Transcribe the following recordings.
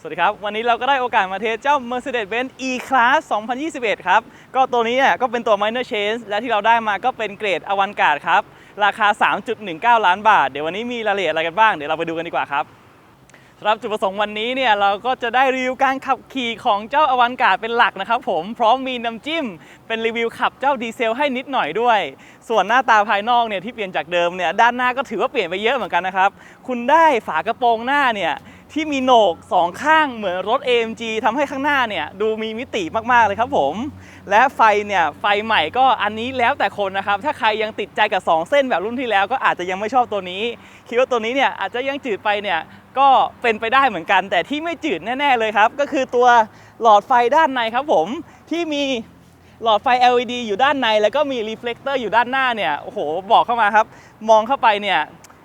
สวัสดีครับ วันนี้เราก็ได้โอกาสมาเทสเจ้า Mercedes-Benz E-Class 2021 ครับ ก็ตัวนี้เนี่ยก็เป็นตัว minor change และที่เราได้มาก็เป็นเกรดอวันการ์ดครับ ราคา 3.19 ล้านบาท เดี๋ยววันนี้มีรายละเอียดอะไรกันบ้าง เดี๋ยวเราไปดูกันดีกว่าครับสำหรับจุดประสงค์วันนี้เนี่ยเราก็จะได้รีวิวการขับขี่ของเจ้าอวันการ์ดเป็นหลักนะครับผมพร้อมมีน้ำจิ้ม เป็นรีวิวขับเจ้าดีเซลให้นิดหน่อยด้วย ส่วนหน้าตาภายนอกเนี่ยที่เปลี่ยนจากเดิมเนี่ยด้านหน้าก็ถือว่าเปลี่ยนไปเยอะเหมือนกันนะครับคุณได้ฝากระโปรงหน้าเนี่ย ที่มีโหนกสองข้างเหมือนรถ AMG ทำให้ข้างหน้าเนี่ยดูมีมิติมากๆเลยครับผม และไฟเนี่ยไฟใหม่ก็อันนี้แล้วแต่คนนะครับ ถ้าใครยังติดใจกับ 2 เส้นแบบรุ่นที่แล้วก็อาจจะยังไม่ชอบตัวนี้ คิดว่าตัวนี้เนี่ยอาจจะยังจืดไปเนี่ยก็เป็นไปได้เหมือนกัน แต่ที่ไม่จืดแน่ ๆเลยครับ ก็คือตัวหลอดไฟด้านในครับผมที่มีหลอดไฟ LED อยู่ด้านใน แล้วก็มีรีเฟล e เตอร์อยู่ด้านหน้าเนี่ยโอ้โหบอกเข้ามาครับ มองเข้าไปเนี่ย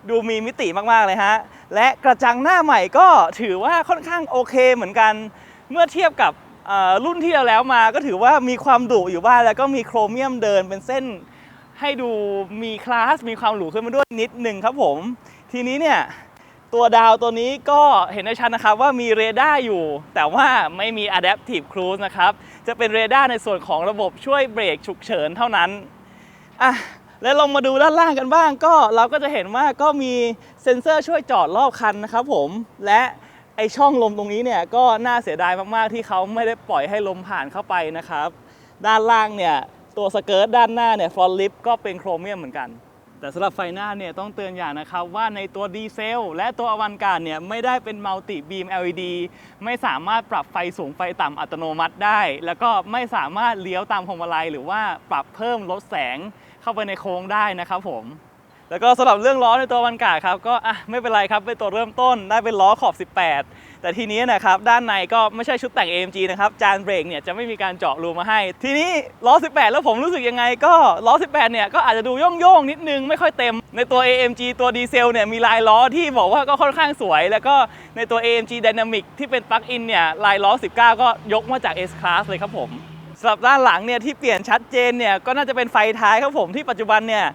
ดูมีมิติมากๆเลยฮะ และกระจังหน้าใหม่ก็ถือว่าค่อนข้างโอเคเหมือนกัน เมื่อเทียบกับรุ่นที่เราแล้วมาก็ถือว่ามีความดุอยู่บ้างแล้วก็มีโครเมียมเดินเป็นเส้น ให้ดูมีคลาสมีความหรูขึ้นมาด้วยนิดหนึ่งครับผม ทีนี้เนี่ยตัวดาวตัวนี้ก็เห็นได้ชัดนะครับว่ามีเรดาร์อยู่ แต่ว่าไม่มี Adaptive Cruise นะครับ จะเป็นเรดาร์ในส่วนของระบบช่วยเบรกฉุกเฉินเท่านั้นอะ แล้วลงมาดูด้านล่างกันบ้าง ก็เราก็จะเห็นว่าก็มีเซ็นเซอร์ช่วยจอดรอบคันนะครับผมและไอช่องลมตรงนี้เนี่ยก็น่าเสียดายมากๆที่เขาไม่ได้ปล่อยให้ลมผ่านเข้าไปนะครับ ด้านล่างเนี่ยตัวสเกิร์ตด้านหน้าเนี่ยฟลอลิฟก็เป็นโครเมียมเหมือนกัน แต่สำหรับไฟหน้าเนี่ยต้องเตือนอย่างนะครับว่าในตัวดีเซลและตัวอวันการเนี่ยไม่ได้เป็นมัลติบีม LED ไม่สามารถปรับไฟสูงไฟต่ำอัตโนมัติได้ แล้วก็ไม่สามารถเลี้ยวตามพวงมาลัยหรือว่าปรับเพิ่มลดแสงเข้าไปในโค้งได้นะครับผมแล้วก็สำหรับเรื่องล้อในตัววันกาครับก็อะไม่เป็นไรครับเป็นตัวเริ่มต้นได้เป็นล้อขอบ 18 แต่ทีนี้นะครับด้านในก็ไม่ใช่ชุดแต่ง AMG นะครับจานเบรกเนี่ยจะไม่มีการเจาะรูมาให้ ทีนี้ล้อ 18 แล้วผมรู้สึกยังไงก็ล้อ 18 เนี่ยก็อาจจะดูโย่งๆนิดนึงไม่ค่อยเต็ม ในตัว AMG ตัวดีเซลเนี่ยมีลายล้อที่บอกว่าก็ค่อนข้างสวย แล้วก็ในตัว AMG Dynamic ที่เป็นปลั๊กอินเนี่ยลายล้อ 19 ก็ยกมาจาก S Class เลยครับผมสำหรับด้านหลังเนี่ยที่เปลี่ยนชัดเจนเนี่ยก็น่าจะเป็นไฟท้ายครับผมที่ปัจจุบันเนี่ย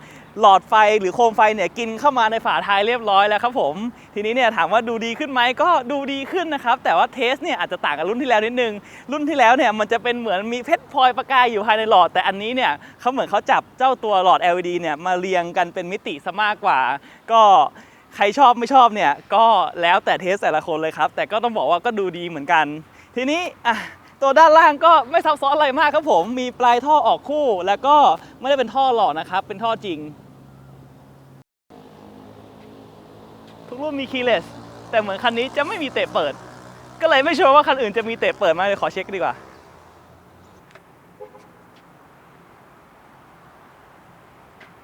หลอดไฟหรือโคมไฟเนี่ยกินเข้ามาในฝาท้ายเรียบร้อยแล้วครับผม ทีนี้เนี่ยถามว่าดูดีขึ้นไหมก็ดูดีขึ้นนะครับ แต่ว่าเทสเนี่ยอาจจะต่างกับรุ่นที่แล้วนิดนึง รุ่นที่แล้วเนี่ยมันจะเป็นเหมือนมีเพชรพลอยประกายอยู่ภายในหลอด แต่อันนี้เนี่ยเขาเหมือนเขาจับเจ้าตัวหลอด LED เนี่ยมาเรียงกันเป็นมิติซะมากกว่า ก็ใครชอบไม่ชอบเนี่ยก็แล้วแต่เทสแต่ละคนเลยครับ แต่ก็ต้องบอกว่าก็ดูดีเหมือนกัน ทีนี้อะตัวด้านล่างก็ไม่ซับซ้อนอะไรมากครับผม มีปลายท่อออกคู่ แล้วก็ไม่ได้เป็นท่อหล่อนะครับ เป็นท่อจริง กรุ่นมีคีย์เลสแต่เหมือนคันนี้จะไม่มีเตะเปิด ก็เลยไม่ชัวร์ว่าคันอื่นจะมีเตะเปิดไหมเลยขอเช็คดีกว่า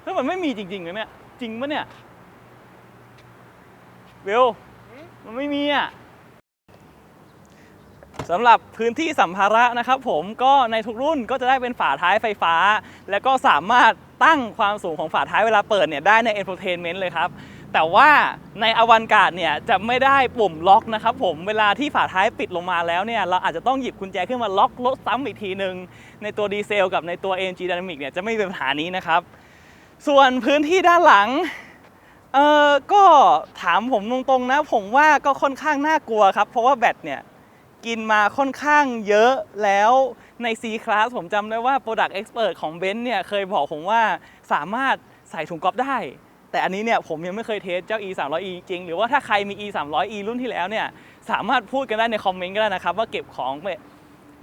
เฮ้ยมันไม่มีจริงๆนะเนี่ยจริงปะเนี่ยเบลมันไม่มีอะสำหรับพื้นที่สัมภาระนะครับผมก็ในทุกรุ่นก็จะได้เป็นฝาท้ายไฟฟ้า แล้วก็สามารถตั้งความสูงของฝาท้ายเวลาเปิดเนี่ยได้ใน Entertainment เลยครับ แต่ว่าในอวันการ์ดเนี่ยจะไม่ได้ปุ่มล็อกนะครับผมเวลาที่ฝาท้ายปิดลงมาแล้วเนี่ยเราอาจจะต้องหยิบกุญแจขึ้นมาล็อกรถซ้ำอีกทีหนึ่งในตัวดีเซลกับในตัว AMG Dynamic เนี่ยจะไม่มีปัญหานี้นะครับ ส่วนพื้นที่ด้านหลังเออก็ถามผมตรงๆนะ ผมว่าก็ค่อนข้างน่ากลัวครับ เพราะว่าแบตเนี่ยกินมาค่อนข้างเยอะแล้วใน C Class ผมจำได้ว่า Product Expert ของ b e n z เนี่ยเคยบอกผมว่าสามารถใส่ถุงก๊อฟได้ แต่อันนี้เนี่ยผมยังไม่เคยเทสเจ้า E 3 0 0 E จริงหรือว่าถ้าใครมี E 3 0 0 E รุ่นที่แล้วเนี่ยสามารถพูดกันได้ในคอมเมนต์ก็ได้นะครับว่าเก็บของเนี่ย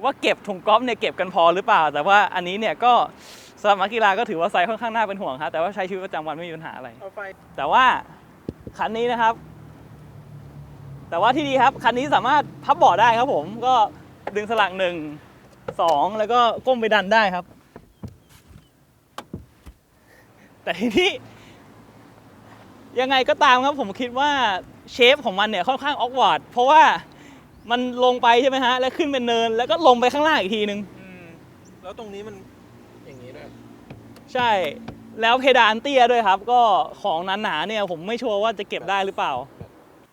ว่าเก็บถุงก๊อฟเนี่ยเก็บกันพอหรือเปล่า แต่ว่าอันนี้เนี่ยก็สำหรับนักกีฬาก็ถือว่าไซส์ค่อนข้างน่าเป็นห่วงครับแต่ว่าใช้ชีวิตประจำวันไม่มีปัญหาอะไร เอาไฟแต่ว่าคันนี้นะครับ แต่ว่าที่ดีครับ คันนี้สามารถพับเบาะได้ครับผมก็ดึงสลักหนึ่งสองแล้วก็ก้มไปดันได้ครับ แต่ทีนี้ ยังไงก็ตามครับผมคิดว่าเชฟของมันเนี่ยค่อนข้างออกวาร์ดเพราะว่ามันลงไปใช่ไหมฮะ แล้วขึ้นเป็นเนิน แล้วก็ลงไปข้างล่างอีกทีนึง อืมแล้วตรงนี้มันอย่างนี้ด้วยใช่ แล้วเพดานเตี้ยด้วยครับ ก็ของหนาๆเนี่ยผมไม่ชัวร์ว่าจะเก็บได้หรือเปล่า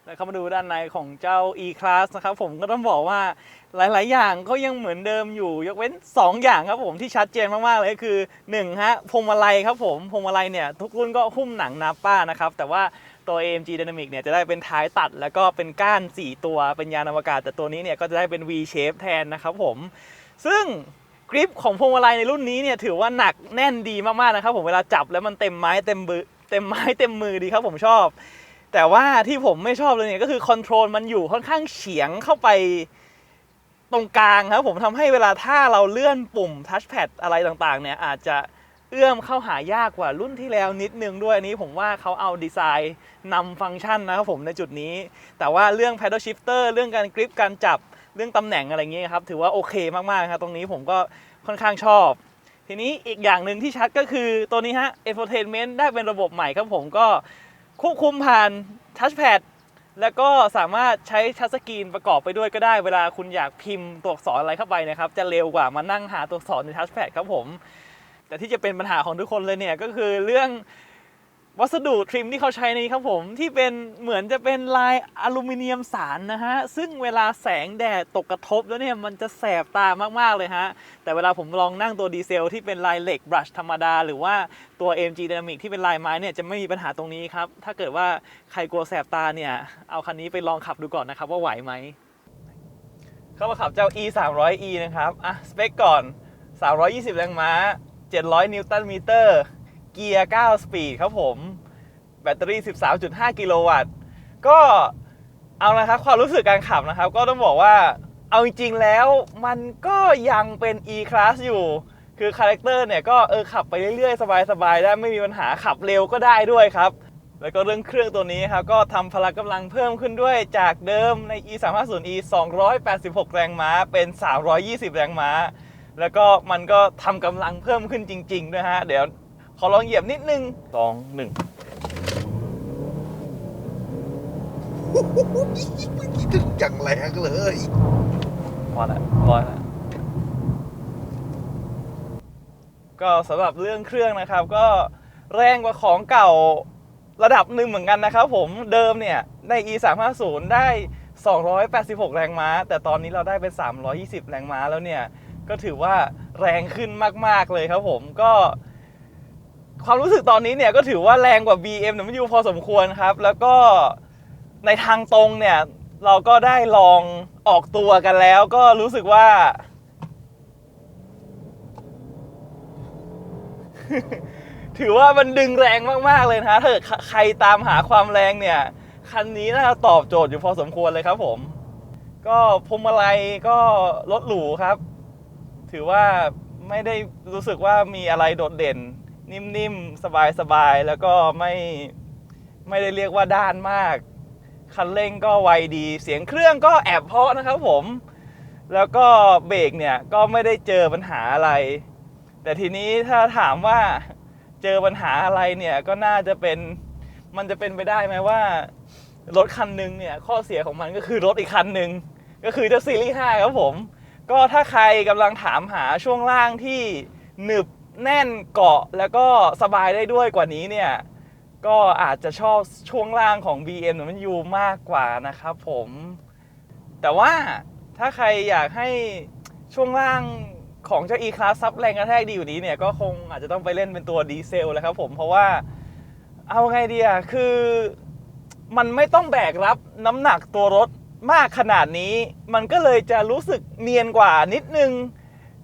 แล้วเข้ามาดูด้านในของเจ้า E-Class นะครับผมก็ต้องบอกว่าหลาย ๆ อย่างก็ยังเหมือนเดิมอยู่ ยกเว้น 2 อย่างครับผมที่ชัดเจนมาก ๆ เลยคือ1ฮะพวงมาลัยครับผมพวงมาลัยเนี่ยทุกรุ่นก็หุ้มหนังนาป้านะครับ แต่ว่าตัว AMG Dynamic เนี่ยจะได้เป็นท้ายตัด แล้วก็เป็นก้าน 4 ตัวเป็นยานอวกาศ แต่ตัวนี้เนี่ยก็จะได้เป็น V shape แทนนะครับผมซึ่งกริปของพวงมาลัยในรุ่นนี้เนี่ยถือว่าหนักแน่นดีมาก ๆ นะครับผมเวลาจับแล้วมันเต็มไม้เต็มมือเต็มไม้เต็มมือดีครับผมชอบ แต่ว่าที่ผมไม่ชอบเลยเนี่ยก็คือคอนโทรลมันอยู่ค่อนข้างเฉียงเข้าไปตรงกลางครับ ผมทำให้เวลาถ้าเราเลื่อนปุ่มทัชแพดอะไรต่างๆ เนี่ยอาจจะเอื้อมเข้าหายากกว่ารุ่นที่แล้วนิดนึงด้วยอันนี้ผมว่าเขาเอาดีไซน์นำฟังก์ชันนะครับผมในจุดนี้ แต่ว่าเรื่อง paddle shifter เรื่องการกริปการจับเรื่องตำแหน่งอะไรเงี้ยครับ ถือว่าโอเคมากๆครับตรงนี้ผมก็ค่อนข้างชอบ ทีนี้อีกอย่างหนึ่งที่ชัดก็คือตัวนี้ฮะ infotainment ได้เป็นระบบใหม่ครับผมก็ ควบคุมผ่านทัชแพดแล้วก็สามารถใช้ทัชสกรีนประกอบไปด้วยก็ได้ เวลาคุณอยากพิมพ์ตัวอักษรอะไรเข้าไปนะครับ จะเร็วกว่ามานั่งหาตัวอักษรในทัชแพดครับผม แต่ที่จะเป็นปัญหาของทุกคนเลยเนี่ยก็คือเรื่อง วัสดุทริมที่เขาใช้ในี้ครับผมที่เป็นเหมือนจะเป็นลายอลูมิเนียมสารนะฮะ ซึ่งเวลาแสงแดดตกกระทบแล้วเนี่ยมันจะแสบตามาก ๆ เลยฮะ แต่เวลาผมลองนั่งตัวดีเซลที่เป็นลายเหล็กบรัชธรรมดา หรือว่าตัว AMG Dynamic ที่เป็นลายไม้เนี่ยจะไม่มีปัญหาตรงนี้ครับ ถ้าเกิดว่าใครกลัวแสบตาเนี่ย เอาคันนี้ไปลองขับดูก่อนนะครับว่าไหวไหมเข้ามาขับเจ้า e 3 0 0 e นะครับอะสเปคก่อน 320 แรงม้า 700 นิวตันมิเตอร์ เกียร์ 9 สปีดครับผม แบตเตอรี่ 13.5 กิโลวัตต์ ก็เอานะครับ ความรู้สึกการขับนะครับ ก็ต้องบอกว่าเอาจริงๆแล้วมันก็ยังเป็น e class อยู่ คือคาแรคเตอร์เนี่ยก็เออขับไปเรื่อยๆ สบายๆ ได้ไม่มีปัญหาขับเร็วก็ได้ด้วยครับ แล้วก็เรื่องเครื่องตัวนี้ครับ ก็ทำพละกำลังเพิ่มขึ้นด้วยจากเดิมใน e 3 5 0 e 286 แรงม้าเป็น 320 แรงม้า แล้วก็มันก็ทำกำลังเพิ่มขึ้นจริงๆด้วยฮะ เดี๋ยว ขอลองเหยียบนิดนึงสองหนึ่งคิดถึงอย่างแรงเลยพอละพอละก็สำหรับเรื่องเครื่องนะครับ ก็แรงกว่าของเก่าระดับหนึ่งเหมือนกันนะครับผมเดิมเนี่ยใน e 3 5 0ได้ 286 แรงม้า แต่ตอนนี้เราได้เป็น 320 แรงม้าแล้วเนี่ย ก็ถือว่าแรงขึ้นมาก ๆ เลยครับผมก็ ความรู้สึกตอนนี้เนี่ยก็ถือว่าแรงกว่า BMW พอสมควรครับ แล้วก็ในทางตรงเนี่ยเราก็ได้ลองออกตัวกันแล้ว ก็รู้สึกว่า ถือว่ามันดึงแรงมาก ๆ เลยนะถ้าเกิดใครตามหาความแรงเนี่ย คันนี้น่าจะตอบโจทย์อยู่พอสมควรเลยครับผม ก็พวงมาลัยก็รถหรูครับ ถือว่าไม่ได้รู้สึกว่ามีอะไรโดดเด่น นิ่มๆ สบายๆ แล้วก็ไม่ไม่ได้เรียกว่าด้านมาก คันเร่งก็ไวดี เสียงเครื่องก็แอบเพาะนะครับผม แล้วก็เบรกเนี่ยก็ไม่ได้เจอปัญหาอะไร แต่ทีนี้ถ้าถามว่าเจอปัญหาอะไรเนี่ยก็น่าจะเป็นมันจะเป็นไปได้ไหมว่ารถคันหนึ่งเนี่ยข้อเสียของมันก็คือรถอีกคันหนึ่งก็คือเจ้าซีรีส์5ครับผม ก็ถ้าใครกำลังถามหาช่วงล่างที่หนึบ แน่นเกาะแล้วก็สบายได้ด้วยกว่านี้เนี่ย ก็อาจจะชอบช่วงล่างของ BMW มากกว่านะครับผม แต่ว่าถ้าใครอยากให้ช่วงล่างของเจ้า E-Class ซับแรงกระแทกดีอยู่นี้เนี่ย ก็คงอาจจะต้องไปเล่นเป็นตัวดีเซลแล้วครับผมเพราะว่าเอาไงดีอะคือมันไม่ต้องแบกรับน้ำหนักตัวรถมากขนาดนี้ มันก็เลยจะรู้สึกเนียนกว่านิดนึง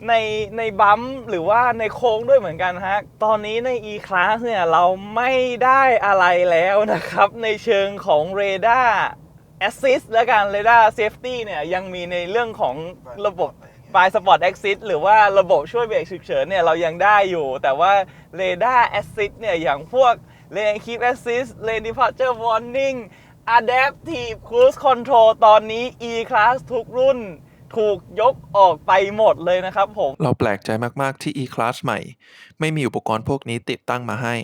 ในในบัมหรือว่าในโค้งด้วยเหมือนกันฮะ ตอนนี้ใน E-Class เนี่ยเราไม่ได้อะไรแล้วนะครับ ในเชิงของ r a d a r Assist และการ r a d a r Safety เนี่ยยังมีในเรื่องของระบบ b y Spot Assist หรือว่าระบบช่วยเบรกฉุกเฉินเนี่ยเรายังได้อยู่ แต่ว่า r a d a r Assist เนี่ยอย่างพวก Lane Keep Assist Lane Departure Warning Adaptive Cruise Control ตอนนี้ E-Class ทุกรุ่น ถูกยกออกไปหมดเลยนะครับผม เราแปลกใจมากๆที่ E-Class ใหม่ ไม่มีอุปกรณ์พวกนี้ติดตั้งมาให้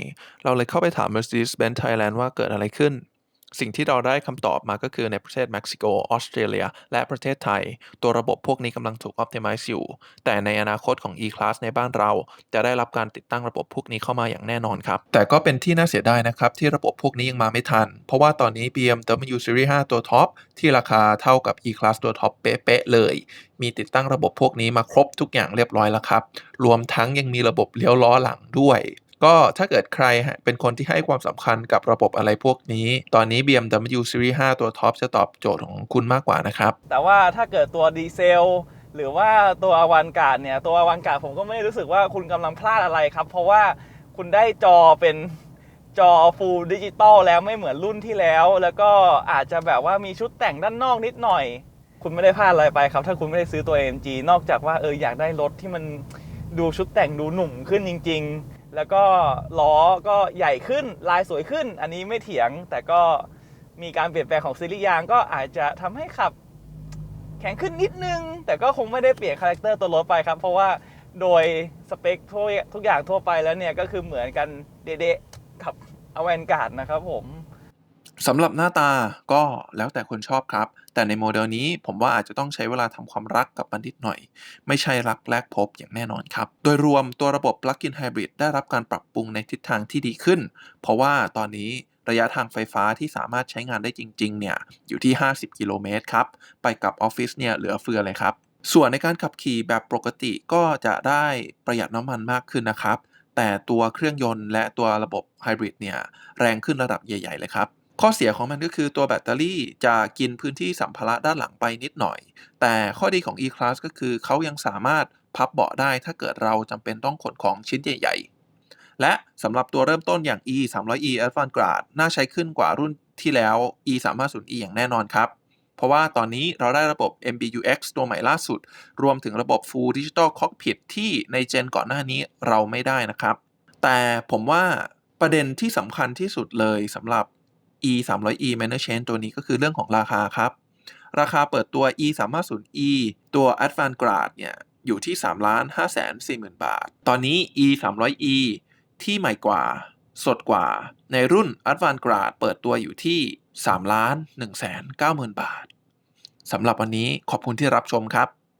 เราเลยเข้าไปถาม Mercedes-Benz Thailand ว่าเกิดอะไรขึ้น สิ่งที่เราได้คำตอบมาก็คือในประเทศเม็กซิโก ออสเตรเลีย และประเทศไทย ตัวระบบพวกนี้กำลังถูก optimize อยู่ แต่ในอนาคตของ E-Class ในบ้านเรา จะได้รับการติดตั้งระบบพวกนี้เข้ามาอย่างแน่นอนครับ แต่ก็เป็นที่น่าเสียดายนะครับที่ระบบพวกนี้ยังมาไม่ทัน เพราะว่าตอนนี้ BMW Series 5 ตัวท็อปที่ราคาเท่ากับ E-Class ตัวท็อปเป๊ะๆเลย มีติดตั้งระบบพวกนี้มาครบทุกอย่างเรียบร้อยแล้วครับ รวมทั้งยังมีระบบเลี้ยวล้อหลังด้วย ก็ถ้าเกิดใครเป็นคนที่ให้ความสำคัญกับระบบอะไรพวกนี้ ตอนนี้ BMW Series 5 ตัวท็อปจะตอบโจทย์ของคุณมากกว่านะครับ แต่ว่าถ้าเกิดตัวดีเซลหรือว่าตัวอวันการ์ดเนี่ย ตัวอวันการ์ดผมก็ไม่ได้รู้สึกว่าคุณกำลังพลาดอะไรครับ เพราะว่าคุณได้จอเป็นจอฟูลดิจิตอลแล้วไม่เหมือนรุ่นที่แล้ว แล้วก็อาจจะแบบว่ามีชุดแต่งด้านนอกนิดหน่อย คุณไม่ได้พลาดอะไรไปครับ ถ้าคุณไม่ได้ซื้อตัว AMG นอกจากว่าเอออยากได้รถที่มันดูชุดแต่งดูหนุ่มขึ้นจริง แล้วก็ล้อก็ใหญ่ขึ้นลายสวยขึ้น อันนี้ไม่เถียง แต่ก็มีการเปลี่ยนแปลงของซีรีส์ยางก็อาจจะทำให้ขับแข็งขึ้นนิดนึง แต่ก็คงไม่ได้เปลี่ยนคาแรคเตอร์ตัวรถไปครับ เพราะว่าโดยสเปคทั่วทุกอย่างทั่วไปแล้วเนี่ย ก็คือเหมือนกันเดะๆกับอเวนการ์ดนะครับผม สำหรับหน้าตาก็แล้วแต่คนชอบครับ แต่ในโมเดลนี้ผมว่าอาจจะต้องใช้เวลาทำความรักกับมันนิดหน่อย ไม่ใช่รักแรกพบอย่างแน่นอนครับ โดยรวมตัวระบบ Plug-in Hybrid ได้รับการปรับปรุงในทิศทางที่ดีขึ้น เพราะว่าตอนนี้ระยะทางไฟฟ้าที่สามารถใช้งานได้จริงๆเนี่ยอยู่ที่ 50 กิโลเมตรครับ ไปกับออฟฟิศเนี่ยเหลือเฟือเลยครับ ส่วนในการขับขี่แบบปกติก็จะได้ประหยัดน้ำมันมากขึ้นนะครับ แต่ตัวเครื่องยนต์และตัวระบบไฮบริดเนี่ยแรงขึ้นระดับใหญ่ ๆ เลยครับ ข้อเสียของมันก็คือตัวแบตเตอรี่จะกินพื้นที่สัมภาระด้านหลังไปนิดหน่อย แต่ข้อดีของ E-Class ก็คือเขายังสามารถพับเบาะได้ถ้าเกิดเราจำเป็นต้องขนของชิ้นใหญ่ ๆ และสำหรับตัวเริ่มต้นอย่าง E 3 0 0 E Advanced Grad น่าใช้ขึ้นกว่ารุ่นที่แล้ว E 3 5 0 E อย่างแน่นอนครับเพราะว่าตอนนี้เราได้ระบบ MBUX ตัวใหม่ล่าสุด รวมถึงระบบ Full Digital Cockpit ที่ในเจนก่อนหน้านี้เราไม่ได้นะครับ แต่ผมว่าประเด็นที่สำคัญที่สุดเลยสำหรับ e 3 0 0 e minor change ตัวนี้ก็คือเรื่องของราคาครับ ราคาเปิดตัว e 3 5 0 e ตัว advanced grad เนี่ย อยู่ที่3ล้าน5แสน4หมื่นบาท ตอนนี้ e 3 0 0 e ที่ใหม่กว่า สดกว่า ในรุ่น advanced grad เปิดตัวอยู่ที่3ล้าน1แสน9หมื่นบาทสำหรับวันนี้ขอบคุณที่รับชมครับ